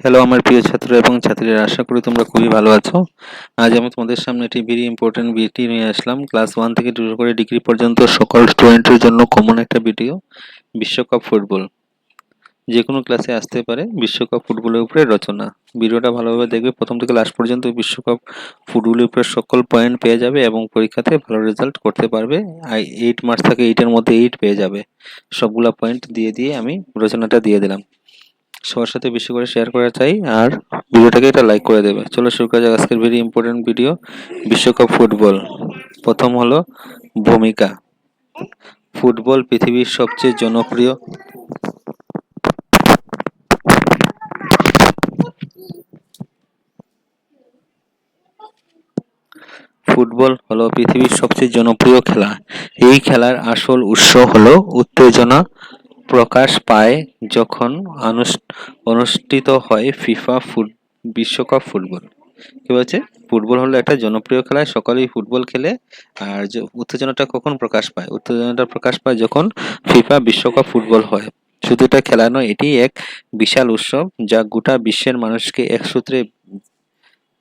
Hello আমার প্রিয় ছাত্র এবং ছাত্রীরা, আশা করি তোমরা খুবই ভালো আছো। আজ আমি তোমাদের সামনে একটি ভেরি ইম্পর্টেন্ট ভিডিও নিয়ে আসলাম। ক্লাস ওয়ান থেকে শুরু করে ডিগ্রি পর্যন্ত সকল স্টুডেন্টের জন্য কমন একটা ভিডিও বিশ্বকাপ ফুটবল। যে কোনো ক্লাসে আসতে পারে বিশ্বকাপ ফুটবলের উপরে রচনা। ভিডিওটা ভালোভাবে দেখবে। প্রথম থেকে লাস্ট পর্যন্ত বিশ্বকাপ ফুটবলের উপরে সকল পয়েন্ট পেয়ে যাবে এবং পরীক্ষাতে ভালো রেজাল্ট করতে পারবে। আর এইট মার্কস থাকে এইটের মধ্যে এইট পেয়ে যাবে। সবগুলা পয়েন্ট দিয়ে দিয়ে আমি রচনাটা দিয়ে দিলাম। সবার সাথে বেশি করে শেয়ার করা চাই আর ভিডিওটাকে এটা লাইক করে দেবে। চলো শুরু করা যাক আজকের ভেরি ইম্পর্টেন্ট ভিডিও বিশ্বকাপ ফুটবল। প্রথম হলো ভূমিকা। ফুটবল পৃথিবীর সবচেয়ে জনপ্রিয় ফুটবল হলো পৃথিবীর সবচেয়ে জনপ্রিয় খেলা। এই খেলার আসল উৎস হলো উত্তেজনা প্রকাশ পায় যখন অনুষ্ঠিত হয় ফিফা ফুট, বিশ্বকাপ ফুটবল। কি বলছে? ফুটবল হলো একটা জনপ্রিয় খেলা, সকলেই ফুটবল খেলে, আর যে উত্তেজনাটা কখন প্রকাশ পায়? উত্তেজনাটা প্রকাশ পায় যখন ফিফা বিশ্বকাপ ফুটবল হয়। শুধু এটা খেলা নয়, এটি এক বিশাল উৎসব যা গোটা বিশ্বের মানুষকে এক সূত্রে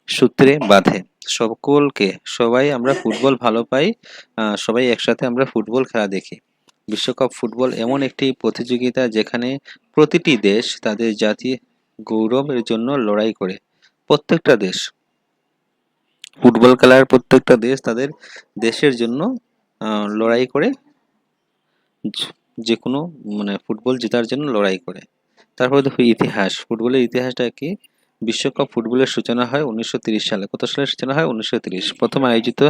সূত্রে বাঁধে। সকলকে, সবাই আমরা ফুটবল ভালো পাই সবাই একসাথে আমরা ফুটবল খেলা দেখি। বিশ্বকাপ ফুটবল এমন একটি প্রতিযোগিতা যেখানে প্রতিটি দেশ তাদের জাতি গৌরবের জন্য লড়াই করে। প্রত্যেকটা দেশ, ফুটবল খেলার প্রত্যেকটা দেশ তাদের দেশের জন্য লড়াই করে, যে- কোনো মানে ফুটবল জেতার জন্য লড়াই করে। তারপরে দেখো ইতিহাস, ফুটবলের ইতিহাসটা কি? বিশ্বকাপ ফুটবলের সূচনা হয় উনিশশো সালে। কত সালে সূচনা হয়? উনিশশো প্রথম আয়োজিত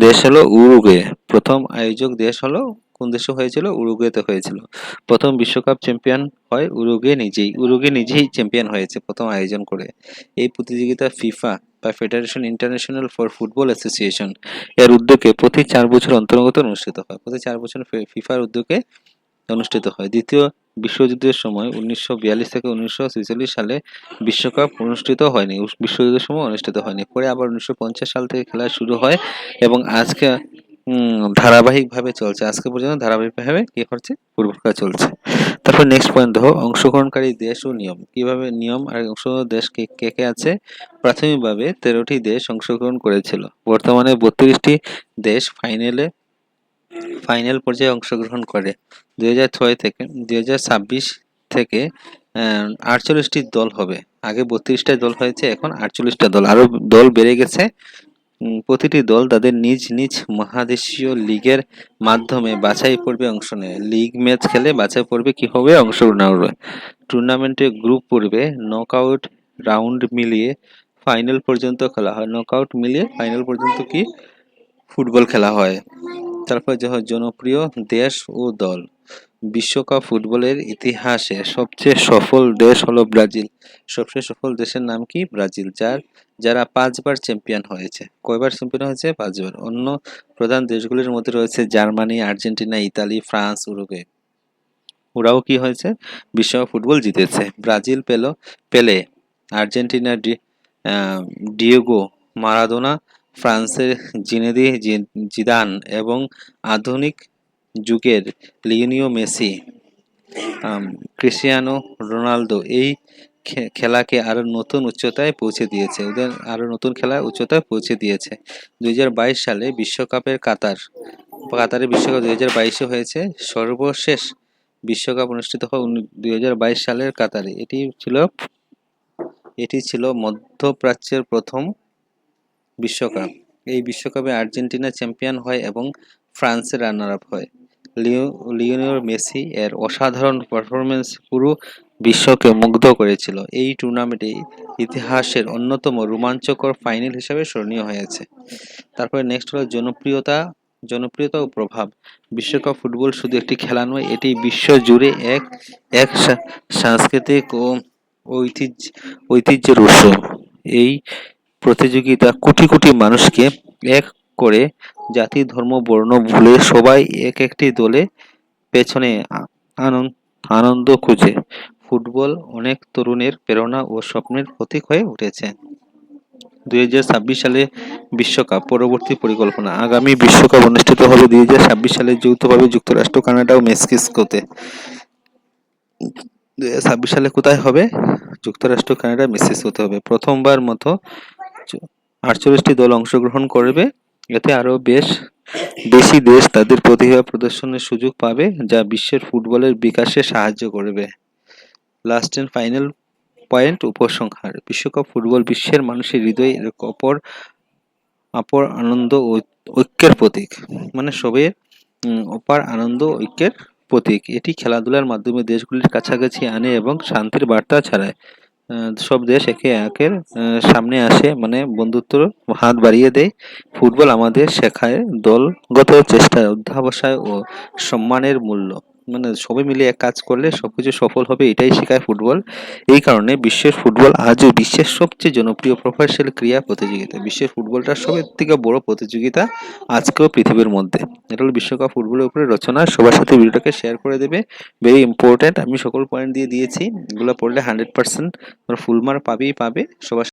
দেশ হলো উরুগুয়ে। প্রথম আয়োজক দেশ হলো কোন দেশে হয়েছিল? উরুগুয়েতে হয়েছিল। প্রথম বিশ্বকাপ চ্যাম্পিয়ন হয় উরুগুয়ে নিজেই। উরুগুয়ে নিজেই চ্যাম্পিয়ন হয়েছে প্রথম আয়োজন করে। এই প্রতিযোগিতা ফিফা বা federation international for football association এর উদ্যোগে প্রতি চার বছর অন্তর্গত অনুষ্ঠিত হয়। প্রতি চার বছর ফিফার উদ্যোগে অনুষ্ঠিত হয়। দ্বিতীয় বিশ্বযুদ্ধের সময় উনিশশো বিয়াল্লিশ থেকে উনিশশো ছেচল্লিশ সালে বিশ্বকাপ অনুষ্ঠিত হয়নি। বিশ্বযুদ্ধের সময় অনুষ্ঠিত হয়নি। পরে আবার উনিশশো পঞ্চাশ সাল থেকে খেলা শুরু হয় এবং আজকে ধারাবাহিকভাবে চলছে। আজকে পর্যন্ত ধারাবাহিকভাবে কি ফুটবল খেলা চলছে। তারপর নেক্সট পয়েন্ট দেখো, অংশগ্রহণকারী দেশ ও নিয়ম। কীভাবে নিয়ম আর অংশগ্রহণ দেশ কে কে আছে? প্রাথমিকভাবে তেরোটি দেশ অংশগ্রহণ করেছিল। বর্তমানে বত্রিশটি দেশ ফাইনালে ফাইনাল পর্যায়ে অংশগ্রহণ করে। দুই হাজার ছয় থেকে, দুই হাজার ছাব্বিশ থেকে আটচল্লিশটি দল হবে। আগে বত্রিশটা দল হয়েছে, এখন আটচল্লিশটা দল। আরও দল বেড়ে গেছে। প্রতিটি দল তাদের নিজ নিজ মহাদেশীয় লিগের মাধ্যমে বাছাই পর্বে অংশ নেয়। লিগ ম্যাচ খেলে বাছাই পর্বে কি হবে? অংশগ্রহণ হবে। টুর্নামেন্টে গ্রুপ পর্বে নকআউট রাউন্ড মিলিয়ে ফাইনাল পর্যন্ত খেলা হয়। নকআউট মিলিয়ে ফাইনাল পর্যন্ত কি? ফুটবল খেলা হয়। তারপর যখন জনপ্রিয় দেশ ও দল। বিশ্বকাপ ফুটবলের ইতিহাসে সবচেয়ে সফল দেশ হলো ব্রাজিল। সবচেয়ে সফল দেশের নাম কি? ব্রাজিল, যার যারা পাঁচবার চ্যাম্পিয়ন হয়েছে। কয়বার চ্যাম্পিয়ন হয়েছে? পাঁচবার। অন্য প্রধান দেশগুলির মধ্যে রয়েছে Germany Argentina Italy France Uruguay. ওরাও কি হয়েছে? বিশ্বকাপ ফুটবল জিতেছে। ব্রাজিল পেল পেলে আর্জেন্টিনা ডি ডিয়েগো মারাদোনা ফ্রান্সের জিনেদি জিদান এবং আধুনিক যুগের লিওনিও মেসি আম, ক্রিস্টিয়ানো রোনালদো। এই খেলাকে আরও নতুন উচ্চতায় পৌঁছে দিয়েছে। ওদের আরও নতুন খেলা উচ্চতায় পৌঁছে দিয়েছে। দুই সালে বিশ্বকাপের কাতার, কাতারে বিশ্বকাপ দুই হাজার বাইশে হয়েছে। সর্বশেষ বিশ্বকাপ অনুষ্ঠিত হয় দুই হাজার বাইশ সালের কাতারে। এটি ছিল এটি ছিল মধ্যপ্রাচ্যের প্রথম বিশ্বকাপ। এই বিশ্বকাপে আর্জেন্টিনা চ্যাম্পিয়ন হয় এবং ফ্রান্সের রানার আপ হয়। লিও, লিওনেল মেসি এর অসাধারণ পারফরমেন্স পুরো বিশ্বকে মুগ্ধ করেছিল। এই টুর্নামেন্টে ইতিহাসের অন্যতম রোমাঞ্চকর ফাইনাল হিসেবে স্মরণীয় হয়েছে। তারপরে নেক্সট হলো জনপ্রিয়তা জনপ্রিয়তা ও প্রভাব। বিশ্বকাপ ফুটবল শুধু একটি খেলা নয়, এটি বিশ্ব জুড়ে এক এক সাংস্কৃতিক ও ঐতিহ্য, ঐতিহ্যের উৎস। এই প্রতিযোগিতা কোটি কোটি মানুষকে এক করে জাতি, ধর্ম, বর্ণ, ভুলে সবাই এক একটি দলে পেছনে আনন্দ আনন্দ খুঁজে। ফুটবল অনেক তরুণের প্রেরণা ও স্বপ্নের প্রতীক হয়ে উঠেছে। দুই হাজার ছাব্বিশ সালে বিশ্বকাপ পরবর্তী পরিকল্পনা। আগামী বিশ্বকাপ অনুষ্ঠিত হবে দুই হাজার ছাব্বিশ সালে যৌথভাবে যুক্তরাষ্ট্র, কানাডা ও মেক্সিকোতে। দুই হাজার ছাব্বিশ সালে কোথায় হবে? যুক্তরাষ্ট্র, কানাডা মিসেস হতে হবে। প্রথমবার মতো আটচল্লিশটি দল অংশগ্রহণ করবে। এতে আরও বেশ বেশি দেশ তাদের প্রতিভা প্রদর্শনের সুযোগ পাবে, যা বিশ্বের ফুটবলের বিকাশে সাহায্য করবে। লাস্ট এন্ড ফাইনাল পয়েন্ট উপসংহার। বিশ্বকাপ ফুটবল বিশ্বের মানুষের হৃদয়ে অপর অপর আনন্দ ঐক্যের প্রতীক। মানে সবে অপার আনন্দ ঐক্যের প্রতীক। এটি খেলাধুলার মাধ্যমে দেশগুলির কাছাকাছি আনে এবং শান্তির বার্তা ছড়ায়। সব দেশ একে একের সামনে আসে মানে বন্ধুত্বর হাত বাড়িয়ে দেয়। ফুটবল আমাদের শেখায় দলগত চেষ্টা অধ্যাবসায় ও সম্মানের মূল্য। মানে সবাই মিলে এক কাজ করলে সবকিছু সফল হবে, এটাই শেখায় ফুটবল। এই কারণে বিশ্বের ফুটবল আজও বিশ্বের সবচেয়ে জনপ্রিয় প্রফেশনাল ক্রীড়া প্রতিযোগিতা। বিশ্বের ফুটবলটা সবের থেকে বড় প্রতিযোগিতা আজকেও পৃথিবীর মধ্যে। এটা হলো বিশ্বকাপ ফুটবলের উপরে রচনা। সবার সাথে ভিডিওটাকে শেয়ার করে দেবে। ভেরি ইম্পর্ট্যান্ট আমি সকল পয়েন্ট দিয়ে দিয়েছি। এগুলো পড়লে হান্ড্রেড পার্সেন্ট ফুল মার্ক পাবেই পাবে। সবার